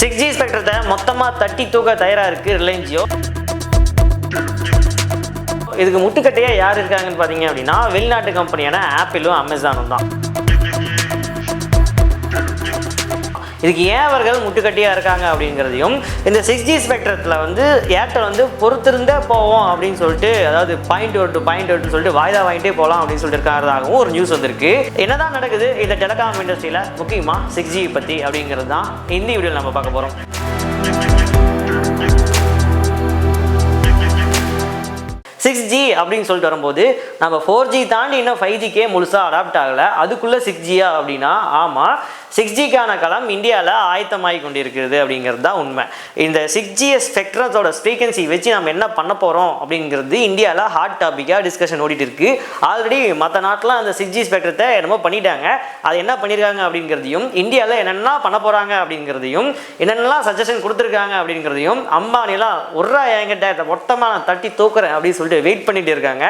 Six G ஸ்பெக்ட்ரத்தை மொத்தமாக தட்டி தூக்க தயாராக இருக்குது ரிலையன்ஸ் ஜியோ. இதுக்கு முட்டுக்கட்டையாக யார் இருக்காங்கன்னு பார்த்தீங்க அப்படின்னா வெளிநாட்டு கம்பெனியான ஆப்பிளும் அமேசானும் தான். இதுக்கு ஏன் அவர்கள் முட்டுக்கட்டியாக இருக்காங்க அப்படிங்கிறதையும் இந்த சிக்ஸ் ஜி ஸ்பெக்ட்ரத்தில் வந்து ஏர்டெல் வந்து பொறுத்திருந்தே போவோம் அப்படின்னு சொல்லிட்டு அதாவது பாயிண்ட் ஒரு டு பாயிண்ட் ஒரு சொல்லிட்டு வாய்தா வாங்கிட்டே போகலாம் அப்படின்னு சொல்லிட்டு இருக்கிறதாகவும் ஒரு நியூஸ் வந்திருக்கு. என்னதான் நடக்குது இந்த டெலிகாம் இண்டஸ்ட்ரியில் முக்கியமாக சிக்ஸ் ஜி பற்றி அப்படிங்கிறது தான் இந்த வீடியோவில் நம்ம பார்க்க போகிறோம் சிக்ஸ் ஜி அப்படின்னு சொல்லிட்டு வரும்போது நம்ம ஃபோர் ஜி தாண்டி இன்னும் ஃபைவ் ஜிக்கே முழுசாக அடாப்ட் ஆகலை. அதுக்குள்ளே சிக்ஸ் ஜியா அப்படின்னா ஆமாம் சிக்ஸ் ஜிக்கான களம் இந்தியாவில் ஆயத்தமாகி கொண்டிருக்கிறது அப்படிங்கிறது தான் உண்மை. இந்த சிக்ஸ் ஜி ஸ்பெக்ட்ரத்தோட ஃப்ரீக்வன்சி வச்சு நம்ம என்ன பண்ண போகிறோம் அப்படிங்கிறது இந்தியாவில் ஹாட் டாப்பிக்காக டிஸ்கஷன் ஓடிட்டு இருக்கு. ஆல்ரெடி மற்ற நாட்டில் அந்த சிக்ஸ் ஜி ஸ்பெக்ட்ரத்தை என்னமோ பண்ணிட்டாங்க. அது என்ன பண்ணியிருக்காங்க அப்படிங்கிறதையும் இந்தியாவில் என்னென்ன பண்ண போகிறாங்க அப்படிங்கிறதையும் என்னென்னலாம் சஜஷன் கொடுத்துருக்காங்க அப்படிங்கிறதையும் அம்பானிலாம் ஒரு என்கிட்ட மொத்தமாக நான் தட்டி தூக்குறேன் அப்படின்னு சொல்லிட்டு வெயிட் பண்ணிட்டு இருக்காங்க.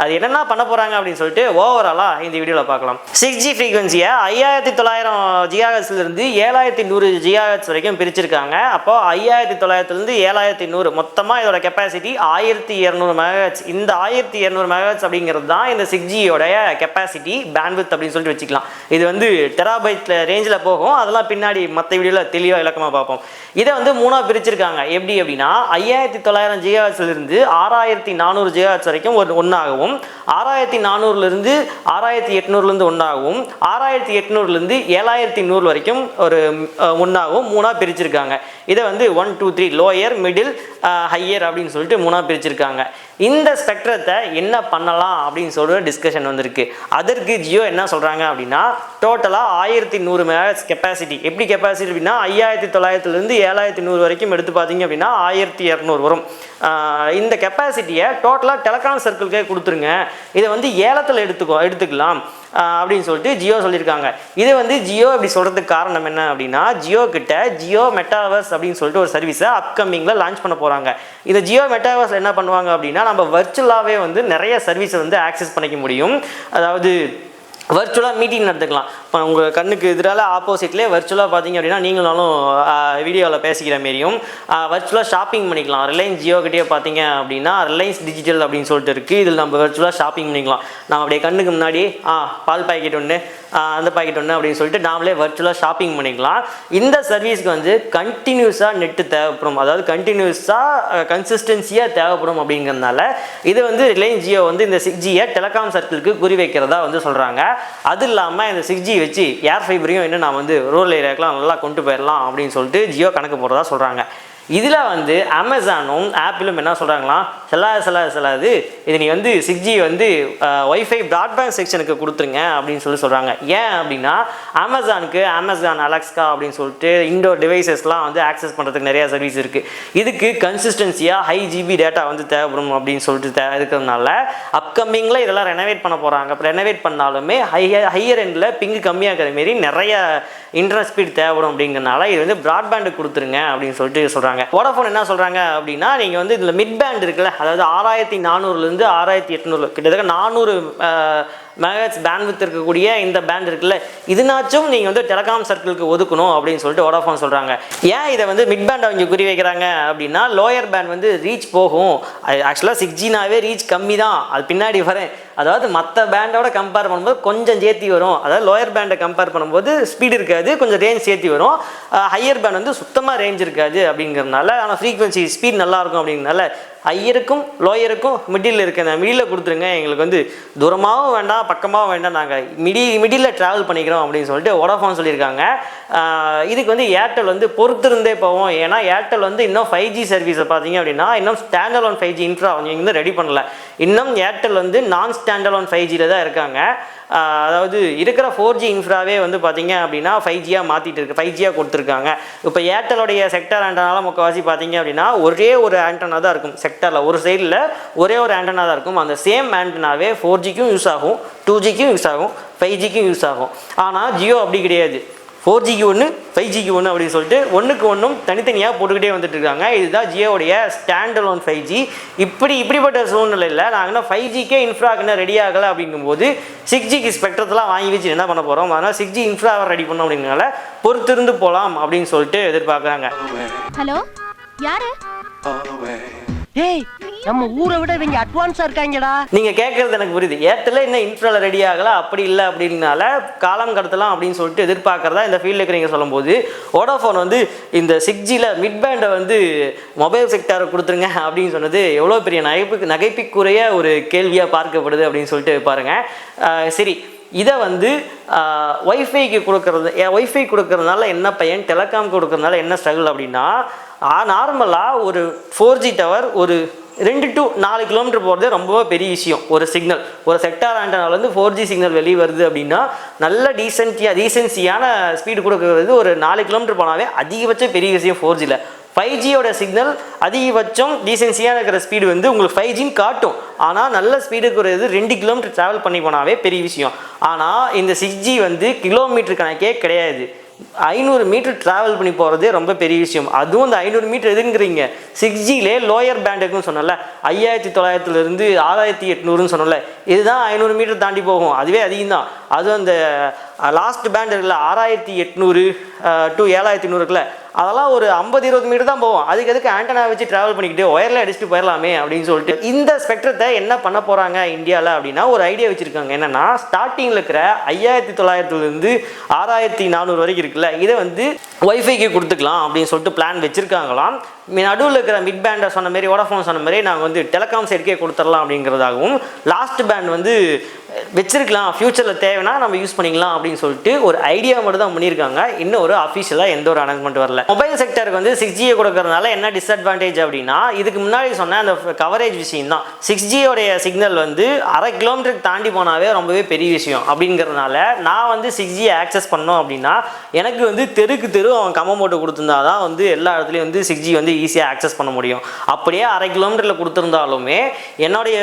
அது என்னென்ன பண்ண போகிறாங்க அப்படின்னு சொல்லிட்டு ஓவராலாக இந்த வீடியோவில் பார்க்கலாம். சிக்ஸ் ஜி ஃப்ரீக்வன்சியை ஐயாயிரத்தி தொள்ளாயிரம் ஜியாஹெச்லேருந்து ஏழாயிரத்தி நூறு ஜியாஹெச் வரைக்கும் பிரிச்சிருக்காங்க. அப்போ ஐயாயிரத்தி தொள்ளாயிரத்துலேருந்து ஏழாயிரத்தி நூறு. மொத்தமாக இதோட கெப்பாசிட்டி ஆயிரத்தி இரநூறு மெகாஹெட்ஸ் இந்த ஆயிரத்தி இரநூறு மெகாஹெட்ஸ் அப்படிங்கிறது தான் இந்த சிக்ஸ் ஜியோடைய கெப்பாசிட்டி பேண்ட்வித் அப்படின்னு சொல்லிட்டு வச்சுக்கலாம். இது வந்து டெராபைட்டில் ரேஞ்சில் போகும். அதெல்லாம் பின்னாடி மற்ற வீடியோவில் தெளிவாக இலக்கமாக பார்ப்போம். இதை வந்து மூணாக பிரிச்சிருக்காங்க. எப்படி அப்படின்னா ஐயாயிரத்தி தொள்ளாயிரம் ஜிஹெச்லேருந்து ஆறாயிரத்தி நானூறு ஜிஹெச் வரைக்கும் ஒரு ஒன்றாகவும் ஆறாயிரத்தி நானூறுலேருந்து ஆறாயிரத்தி எட்நூறுலேருந்து ஒன்றாகவும் ஆறாயிரத்தி எட்நூறுலேருந்து ஏழாயிரத்தி நூறு வரைக்கும் ஒரு ஒன்றாகவும் மூணாக பிரிச்சிருக்காங்க. இதை வந்து one two three lower middle higher அப்படின்னு சொல்லிட்டு மூணாக பிரிச்சிருக்காங்க. இந்த ஸ்பெக்ட்ரத்தை என்ன பண்ணலாம் அப்படின்னு சொல்லிட்டு டிஸ்கஷன் வந்திருக்கு. அதற்கு ஜியோ என்ன சொல்கிறாங்க அப்படின்னா டோட்டலாக ஆயிரத்தி நூறு மெகாஸ் கெப்பாசிட்டி எப்படி கெப்பாசிட்டி அப்படின்னா ஐயாயிரத்தி தொள்ளாயிரத்துலேருந்து ஏழாயிரத்தி நூறு வரைக்கும் எடுத்து பார்த்தீங்க அப்படின்னா ஆயிரத்தி இரநூறு வரும். இந்த கெப்பாசிட்டியை டோட்டலாக டெலகாம் சர்க்கிள்கே கொடுத்துருங்க. இதை வந்து ஏலத்தில் எடுத்துக்கோ எடுத்துக்கலாம். அப்படின்னு சொல்லிட்டு ஜியோ சொல்லியிருக்காங்க. இதை வந்து ஜியோ இப்படி சொல்கிறதுக்கு காரணம் என்ன அப்படின்னா ஜியோ கிட்ட ஜியோ மெட்டாவர்ஸ் அப்படின்னு சொல்லிட்டு ஒரு சர்வீஸை அப்கமிங்கில் லான்ச் பண்ண போகிறாங்க இந்த ஜியோ மெட்டாவர்ஸ் என்ன பண்ணுவாங்க அப்படின்னா நம்ம வர்ச்சுவலாகவே வந்து நிறைய சர்வீஸை வந்து ஆக்சஸ் பண்ணிக்க முடியும். அதாவது வர்ச்சுவலாக மீட்டிங் நடத்துக்கலாம் இப்போ உங்கள் கண்ணுக்கு எதிரால் ஆப்போசிட்லேயே வர்ச்சுவலாக பார்த்தீங்க அப்படின்னா நீங்களாலும் வீடியோவில் பேசிக்கிற மாரியும் வர்ச்சுவலாக ஷாப்பிங் பண்ணிக்கலாம். ரிலையன்ஸ் ஜியோக்கிட்டே பார்த்தீங்க அப்படின்னா ரிலையன்ஸ் டிஜிட்டல் அப்படின்னு சொல்லிட்டு இருக்குது இதில் நம்ம வர்ச்சுவலாக ஷாப்பிங் பண்ணிக்கலாம். நம்ம அப்படியே கண்ணுக்கு முன்னாடி ஆ பால் பாக்கெட் ஒன்று அந்த பாக்கெட் ஒன்று அப்படின்னு சொல்லிட்டு நாமளே வர்ச்சுவலாக ஷாப்பிங் பண்ணிக்கலாம். இந்த சர்வீஸ்க்கு வந்து கண்டினியூஸாக நெட்டு தேவைப்படும். அதாவது கண்டினியூஸாக கன்சிஸ்டன்சியாக தேவைப்படும் அப்படிங்கிறதுனால இது வந்து ரிலையன்ஸ் ஜியோ வந்து இந்த சிக்ஸ் ஜியை டெலகாம் சர்க்கிளுக்கு குறி வைக்கிறதா வந்து சொல்கிறாங்க அது இல்லாமல் இந்த சிக்ஸ் ஜி வச்சு ஏர் ஃபைபரையும் இன்னும் நான் வந்து ரூரல் ஏரியாக்கெலாம் நல்லா கொண்டு போயிடலாம் அப்படின்னு சொல்லிட்டு ஜியோ கணக்கு போடுறதா சொல்கிறாங்க இதில் வந்து அமேசானும் ஆப்பிளும் என்ன சொல்கிறாங்களாம் செல்லாது செல்லாது செல்லாது இது நீ வந்து சிக்ஸ் ஜி வந்து ஒய்ஃபை ப்ராட்பேண்ட் செக்ஷனுக்கு கொடுத்துருங்க அப்படின்னு சொல்லி சொல்கிறாங்க ஏன் அப்படின்னா அமேசானுக்கு அமேசான் அலெக்ஸ்கா அப்படின்னு சொல்லிட்டு இண்டோர் டிவைசஸ்லாம் வந்து ஆக்சஸ் பண்ணுறதுக்கு நிறையா சர்வீஸ் இருக்குது இதுக்கு கன்சிஸ்டன்சியாக ஹை ஜிபி டேட்டா வந்து தேவைப்படும் அப்படின்னு சொல்லிட்டு தே இருக்கிறதுனால அப்கமிங்கில் இதெல்லாம் ரெனோவேட் பண்ண போகிறாங்க அப்போ ரெனோவேட் பண்ணாலுமே ஹையர் ஹையர் எண்டில் பிங்கு கம்மியாக இருக்கிற மாரி நிறைய இன்டர்நெட் ஸ்பீட் தேவைப்படும் அப்படிங்கிறனால இது வந்து ப்ராட்பேண்டு கொடுத்துருங்க அப்படின்னு சொல்லிட்டு சொல்கிறாங்க வோடாஃபோன் என்ன சொல்கிறாங்க அப்படின்னா நீங்கள் வந்து இதில் மிட் பேண்ட் இருக்குல்ல அதாவது ஆறாயிரத்தி நானூறுலேருந்து ஆறாயிரத்தி எட்நூறு கிட்டத்தட்ட நானூறு மெகாட்ஸ் பேண்ட்வித் இருக்கக்கூடிய இந்த பேண்ட் இருக்குல்ல இதுனாச்சும் நீங்கள் வந்து டெலகாம் சர்க்கிளுக்கு ஒதுக்கணும் அப்படின்னு சொல்லிட்டு வோடாஃபோன் சொல்கிறாங்க ஏன் இதை வந்து மிட் பேண்ட் அவங்க குறி வைக்கிறாங்க அப்படின்னா லோயர் பேண்ட் வந்து ரீச் போகும். ஆக்சுவலாக சிக்ஸ் ஜினாவே ரீச் கம்மி தான் அது பின்னாடி வரேன். அதாவது மற்ற பேண்டோட கம்பேர் பண்ணும்போது கொஞ்சம் சேர்த்தி வரும். அதாவது லோயர் பேண்டை கம்பேர் பண்ணும்போது ஸ்பீடு இருக்காது கொஞ்சம் ரேஞ்ச் சேர்த்தி வரும். ஹையர் பேண்ட் வந்து சுத்தமாக ரேஞ்ச் இருக்காது அப்படிங்கிறதுனால ஆனால் ஃப்ரீக்வன்சி ஸ்பீட் நல்லாயிருக்கும் அப்படிங்கிறனால ஹையருக்கும் லோயருக்கும் மிடில் இருக்க அந்த மிடில் கொடுத்துருங்க. எங்களுக்கு வந்து தூரமாகவும் வேண்டாம் பக்கமாகவும் வேண்டாம். நாங்கள் மிடி மிடில் ட்ராவல் பண்ணிக்கிறோம் அப்படின்னு சொல்லிட்டு வோடாஃபோன் சொல்லியிருக்காங்க. இதுக்கு வந்து ஏர்டெல் வந்து பொறுத்திருந்தே போவோம். ஏன்னா ஏர்டெல் வந்து இன்னும் ஃபைவ் ஜி சர்வீஸை பார்த்தீங்க அப்படின்னா இன்னும் standard one five G infra அவங்க இன்னும் ரெடி பண்ணல. இன்னும் ஏர்டெல் வந்து நான் ஸ்டாண்டலோன் ஒன் ஃபைவ் ஜியில் தான் இருக்காங்க. அதாவது இருக்கிற ஃபோர் ஜி இன்ஃப்ராவே வந்து பார்த்தீங்க அப்படின்னா ஃபைவ் ஜியாக மாற்றிட்டு இருக்கு ஃபைவ் ஜியாக கொடுத்துருக்காங்க. இப்போ ஏர்டெலோடைய செக்டர் ஆண்டனால முக்கவாசி பார்த்தீங்க அப்படின்னா ஒரே ஒரு ஆண்டனா தான் இருக்கும் செக்டரில் ஒரு சைடில் ஒரே ஒரு ஆண்டனா தான் இருக்கும். அந்த சேம் ஆண்டனாவே ஃபோர் ஜிக்கும் யூஸ் ஆகும் டூ ஜிக்கும் யூஸ் ஆகும் ஃபைவ் ஜிக்கும் யூஸ் ஆகும். ஆனால் ஜியோ அப்படி கிடையாது. ஃபோர் ஜிக்கு ஒன்று ஃபைவ் ஜிக்கு ஒன்று அப்படின்னு சொல்லிட்டு ஒன்றுக்கு ஒன்றும் தனித்தனியாக போட்டுக்கிட்டே வந்துட்டு இருக்காங்க. இதுதான் ஜியோடைய ஸ்டாண்ட் அலோன் ஃபைவ் ஜி இப்படி இப்படிப்பட்ட சூழ்நிலையில் நாங்கள் இன்னும் ஃபைவ் ஜிக்கே இன்ஃப்ராக்கு இன்னும் ரெடி ஆகலை அப்படிங்கும்போது சிக்ஸ் ஜிக்கு ஸ்பெக்ட்ரத்தெல்லாம் வாங்கி வச்சு என்ன பண்ண போகிறோம் அதனால் சிக்ஸ் ஜி இன்ஃப்ராவை ரெடி பண்ணோம் அப்படிங்கிறனால பொறுத்திருந்து போகலாம் அப்படின்னு சொல்லிட்டு எதிர்பார்க்குறாங்க. ஹலோ யாரு? டேய் நம்ம ஊரை விட இவங்க அட்வான்ஸா இருக்காங்கடா. நீங்கள் கேட்குறது எனக்கு புரியுது. ஏர்டெல்ல இன்னும் இன்ஃப்ரால ரெடி ஆகல அப்படி இல்லை அப்படின்னால காலம் கடத்தலாம் அப்படின்னு சொல்லிட்டு எதிர்பார்க்குறதா இந்த ஃபீல்டுக்கு இருக்கிறீங்க சொல்லும்போது வோடாஃபோன் வந்து இந்த சிக்ஸ் ஜியில் மிட் பேண்டை வந்து மொபைல் செக்டாரை கொடுத்துருங்க அப்படின்னு சொன்னது எவ்வளோ பெரிய நகைப்பு நகைப்பிக்குரிய ஒரு கேள்வியாக பார்க்கப்படுது அப்படின்னு சொல்லிட்டு பாருங்கள் சரி இதை வந்து ஒய்ஃபைக்கு கொடுக்கறது ஒய்ஃபை கொடுக்கறதுனால என்ன பையன்? டெலகாம் கொடுக்கறதுனால என்ன ஸ்ட்ரகிள் அப்படின்னா நார்மலாக ஒரு ஃபோர் ஜி டவர் ஒரு ரெண்டு டு நாலு கிலோமீட்டர் போகிறது ரொம்ப பெரிய விஷயம். ஒரு சிக்னல் ஒரு செக்டார் ஆண்டனாலேருந்து ஃபோர் ஜி சிக்னல் வெளியே வருது அப்படின்னா நல்ல டீசென்ட்டியாக டீசென்சியான ஸ்பீடு கொடுக்கறது ஒரு நாலு கிலோமீட்டர் போனாவே அதிகபட்சம் பெரிய விஷயம் ஃபோர் ஜியில் ஃபைவ் ஜியோட சிக்னல் அதிகபட்சம் டீசென்சியாக இருக்கிற ஸ்பீடு வந்து உங்களுக்கு ஃபைவ் ஜின்னு காட்டும். ஆனால் நல்ல ஸ்பீடுக்கு ஒரு இது ரெண்டு கிலோமீட்டர் ட்ராவல் பண்ணி போனாவே பெரிய விஷயம். ஆனால் இந்த சிக்ஸ் ஜி வந்து கிலோமீட்டர் கணக்கே கிடையாது. ஐநூறு மீட்டர் ட்ராவல் பண்ணி போகிறதே ரொம்ப பெரிய விஷயம். அதுவும் அந்த ஐநூறு மீட்டர் எதுங்கிறீங்க? சிக்ஸ் ஜிலே லோயர் பேண்டுக்குன்னு சொன்னல ஐயாயிரத்தி தொள்ளாயிரத்துலேருந்து ஆறாயிரத்தி எட்நூறுன்னு சொன்னல இதுதான் ஐநூறு மீட்டர் தாண்டி போகும். அதுவே அதிகம் தான் அதுவும் அந்த லாஸ்ட் பேண்ட் இருக்குல்ல ஆறாயிரத்தி எட்நூறு டு ஏழாயிரத்தி நூறு அதெல்லாம் ஒரு ஐம்பது இருபது மீட்டர் தான் போகும். அதுக்கு எதுக்கு ஆண்டனா வச்சு ட்ராவல் பண்ணிக்கிட்டு ஒயரில் அடிச்சுட்டு போயிடலாமே அப்படின்னு சொல்லிட்டு இந்த ஸ்பெக்ட்ரத்தை என்ன பண்ண போகிறாங்க இந்தியாவில் அப்படின்னா ஒரு ஐடியா வச்சுருக்காங்க. என்னென்னா ஸ்டார்டிங்கில் இருக்கிற ஐயாயிரத்தி தொள்ளாயிரத்துலேருந்து ஆறாயிரத்தி நானூறு வரைக்கும் இருக்குல்ல இதை வந்து ஒய்ஃபைக்கு கொடுத்துக்கலாம் அப்படின்னு சொல்லிட்டு பிளான் வச்சுருக்காங்களாம். நடுவில் இருக்கிற மிட் பேண்டை சொன்ன மாதிரி ஓடாஃபோன் சொன்ன மாதிரி நாங்கள் வந்து டெலகாம் சைடுக்கே கொடுத்துடலாம் அப்படிங்கிறதாகவும் லாஸ்ட் பேண்ட் வந்து வச்சிருக்கலாம் ஃப்யூச்சரில் தேவைன்னா நம்ம யூஸ் பண்ணிக்கலாம் அப்படின்னு சொல்லிட்டு ஒரு ஐடியா மட்டும் தான் பண்ணியிருக்காங்க. இன்னும் ஒரு அஃபிஷியலாக எந்த ஒரு அனௌன்ஸ்மெண்ட் வரல. மொபைல் செக்டருக்கு வந்து சிக்ஸ் ஜியை கொடுக்கறதுனால என்ன டிஸ்அட்வான்டேஜ் அப்படின்னா இதுக்கு முன்னாடி சொன்ன அந்த கவரேஜ் விஷயம் தான் சிக்ஸ் ஜியோடைய சிக்னல் வந்து அரை கிலோமீட்டருக்கு தாண்டி போனாவே ரொம்பவே பெரிய விஷயம் அப்படிங்கிறதுனால நான் வந்து சிக்ஸ் ஜியை ஆக்சஸ் பண்ணோம் அப்படின்னா எனக்கு வந்து தெருக்கு தெரு அவன் கம்மம் போட்டு கொடுத்துருந்தா தான் வந்து எல்லா இடத்துலையும் வந்து சிக்ஸ் ஜி வந்து ஈஸியாக ஆக்சஸ் பண்ண முடியும். அப்படியே அரை கிலோமீட்டரில் கொடுத்துருந்தாலுமே என்னுடைய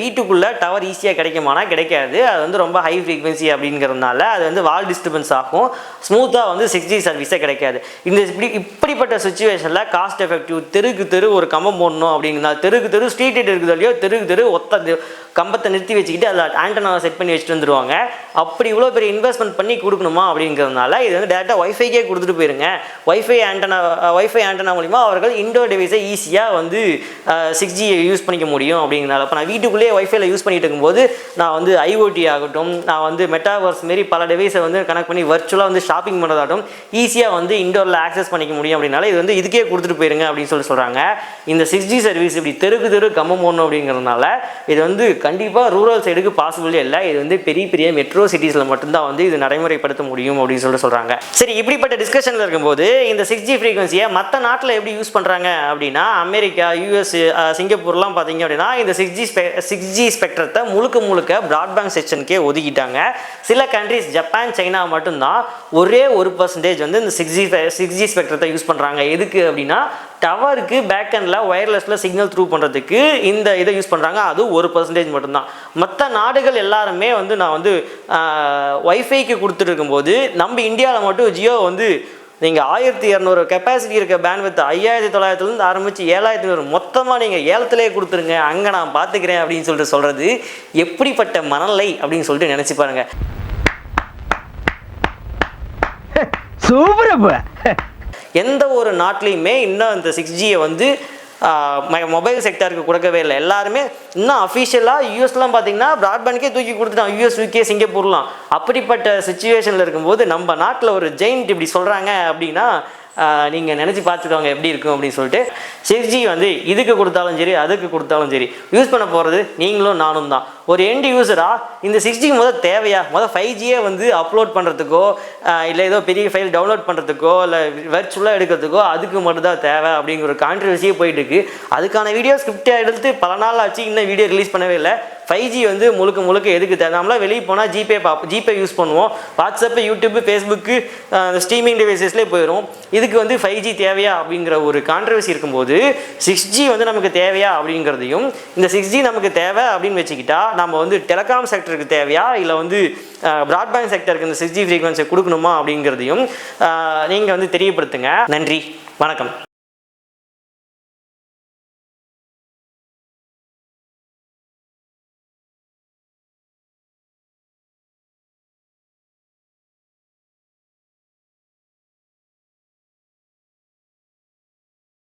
வீட்டுக்குள்ளே டவர் ஈஸியாக கிடைக்குமானா கிடைக்காது. அது வந்து ரொம்ப ஹை ஃப்ரீக்வன்சி அப்படிங்கிறதுனால அது வந்து வால் டிஸ்டர்பன்ஸ் ஆகும். ஸ்மூத்தாக வந்து சிக்ஸ் ஜி சர்வீஸே கிடைக்காது. இந்த இப்படி இப்படிப்பட்ட சுச்சுவேஷனில் காஸ்ட் எஃபெக்டிவ் தெருக்கு தெரு ஒரு கம்பம் போடணும் அப்படிங்கிறா தெருக்கு தெரு ஸ்ட்ரீட் லைட் இருக்குது இல்லையோ தெருக்கு தெரு ஒத்த கம்பத்தை நிறுத்தி வச்சுக்கிட்டு அதில் ஆண்டனாவை செட் பண்ணி வச்சுட்டு வந்துருவாங்க. அப்படி இவ்வளோ பெரிய இன்வெஸ்ட்மெண்ட் பண்ணி கொடுக்கணுமா அப்படிங்கிறதுனால இது வந்து டேரெக்டாக ஒய்ஃபைக்கே கொடுத்துட்டு போயிருங்க. ஒய்ஃபை ஆண்டனா ஒய்ஃபை ஆண்டனா மூலிமா அவர்கள் இண்டோர் டிவைஸை ஈஸியாக வந்து சிக்ஸ் ஜி யூஸ் பண்ணிக்க முடியும் அப்படிங்கிறனால. இப்போ நான் வீட்டுக்குள்ளேயே ஒய்ஃபைல யூஸ் பண்ணிட்டு இருக்கும்போது நான் வந்து ஐஓடி ஆகட்டும் நான் வந்து மெட்டாவர்ஸ் மாரி பல டிவைஸை வந்து கனெக்ட் பண்ணி வர்ச்சுவலாக வந்து ஷாப்பிங் பண்ணுறதாகட்டும் ஈஸியாக வந்து இண்டோரில் ஆக்சஸ் பண்ணிக்க முடியும் அப்படின்னால இது வந்து இதுக்கே கொடுத்துட்டு போயிருங்க அப்படின்னு சொல்லி சொல்கிறாங்க இந்த சிக்ஸ் ஜி சர்வீஸ் இப்படி தெருக்கு தெரு கம்மம் போடணும் அப்படிங்கிறதுனால இது வந்து கண்டிப்பாக ரூரல் சைடுக்கு பாசிபிளே இல்லை. இது வந்து பெரிய பெரிய மெட்ரோ சிட்டிஸில் மட்டும்தான் வந்து இது நடைமுறைப்படுத்த முடியும் அப்படின்னு சொல்லிட்டு சொல்கிறாங்க சரி இப்படிப்பட்ட டிஸ்கஷனில் இருக்கும்போது இந்த சிக்ஸ் ஜி ஃப்ரீக்வன்சியை மற்ற நாட்டில் எப்படி யூஸ் பண்ணுறாங்க அப்படின்னா அமெரிக்கா யூஎஸ் சிங்கப்பூர்லாம் பார்த்தீங்க அப்படின்னா இந்த சிக்ஸ் ஜி சிக்ஸ் ஜி ஸ்பெக்ட்ரத்தை முழுக்க முழுக்க ப்ராட்பேண்ட் செக்ஷனுக்கே ஒதுக்கிட்டாங்க. சில கண்ட்ரிஸ் ஜப்பான் சைனா மட்டும்தான் ஒரே ஒரு பர்சன்டேஜ் வந்து இந்த சிக்ஸ் ஜி சிக்ஸ் ஜி ஸ்பெக்ட்ரத்தை யூஸ் பண்ணுறாங்க எதுக்கு அப்படின்னா டவருக்கு பேக்கெண்டில் ஒயர்லெஸில் சிக்னல் த்ரூ பண்ணுறதுக்கு இந்த இதை யூஸ் பண்ணுறாங்க அது ஒரு பர்சன்டேஜ் மட்டும்தான். மற்ற நாடுகள் எல்லாருமே வந்து நான் வந்து ஒய்ஃபைக்கு கொடுத்துட்டு இருக்கும்போது நம்ம இந்தியாவில் மட்டும் ஜியோ வந்து நீங்கள் ஆயிரத்தி இரநூறு கெப்பாசிட்டி இருக்க பேண்ட்வித் ஐயாயிரத்தி தொள்ளாயிரத்துலேருந்து ஆரம்பித்து ஏழாயிரத்தி நூறு மொத்தமாக நீங்கள் ஏலத்திலே கொடுத்துருங்க. அங்கே நான் பார்த்துக்கிறேன் அப்படின்னு சொல்லிட்டு சொல்கிறது எப்படிப்பட்ட மனநிலை அப்படின்னு சொல்லிட்டு நினச்சி பாருங்க. சூப்பரப்ப எந்த ஒரு நாட்டிலையுமே இன்னும் இந்த சிக்ஸ் ஜியை வந்து மொபைல் செக்டருக்கு கொடுக்கவே இல்லை. எல்லாருமே இன்னும் அஃபிஷியலாக யூஎஸ்லாம் பார்த்தீங்கன்னா ப்ராட்பேண்ட்கே தூக்கி கொடுத்துட்டான் யூஎஸ் யூகே சிங்கப்பூர்லாம். அப்படிப்பட்ட சுச்சுவேஷனில் இருக்கும்போது நம்ம நாட்டில் ஒரு ஜெயின்ட் இப்படி சொல்கிறாங்க அப்படின்னா நீங்கள் நினச்சி பார்த்துக்கோங்க எப்படி இருக்கும் அப்படின்னு சொல்லிட்டு சிக்ஸ் ஜி வந்து இதுக்கு கொடுத்தாலும் சரி அதுக்கு கொடுத்தாலும் சரி யூஸ் பண்ண போகிறது நீங்களும் நானும் தான். ஒரு எண்ட் யூஸராக இந்த சிக்ஸ் ஜி முதல் தேவையா? முதல் ஃபைவ் ஜியே வந்து அப்லோட் பண்ணுறதுக்கோ இல்லை ஏதோ பெரிய ஃபைல் டவுன்லோட் பண்ணுறதுக்கோ இல்லை வெர்ச்சுவலாக எடுக்கிறதுக்கோ அதுக்கு மட்டும்தான் தேவை அப்படிங்கிற ஒரு கான்ட்ரவர்சியே போயிட்டு இருக்கு. அதுக்கான வீடியோ ஸ்கிரிப்டை எடுத்து பல நாள் ஆச்சு இன்னும் வீடியோ ரிலீஸ் பண்ணவே இல்லை. ஃபைவ் ஜி வந்து முழுக்க முழுக்க எதுக்கு தேவை? நம்மளாம் வெளியே போனால் ஜிபே பார்ப்போம் ஜிபே யூஸ் பண்ணுவோம். வாட்ஸ்அப்பு யூடியூப்பு ஃபேஸ்புக்கு ஸ்ட்ரீமிங் டிவைசஸ்லேயே போயிடும் இதுக்கு வந்து ஃபைவ் ஜி தேவையா அப்படிங்கிற ஒரு கான்ட்ரவர்சி இருக்கும்போது சிக்ஸ் ஜி வந்து நமக்கு தேவையா அப்படிங்கிறதையும் இந்த சிக்ஸ் ஜி நமக்கு தேவை அப்படின்னு வச்சுக்கிட்டா நம்ம வந்து டெலிகாம் செக்டருக்கு தேவையா? இல்லை வந்து ப்ராட்பேண்ட் செக்டருக்கு இந்த சிக்ஸ் ஜி ஃப்ரீக்வன்சி கொடுக்கணுமா அப்படிங்கிறதையும் நீங்கள் வந்து தெரியப்படுத்துங்க. நன்றி. வணக்கம்.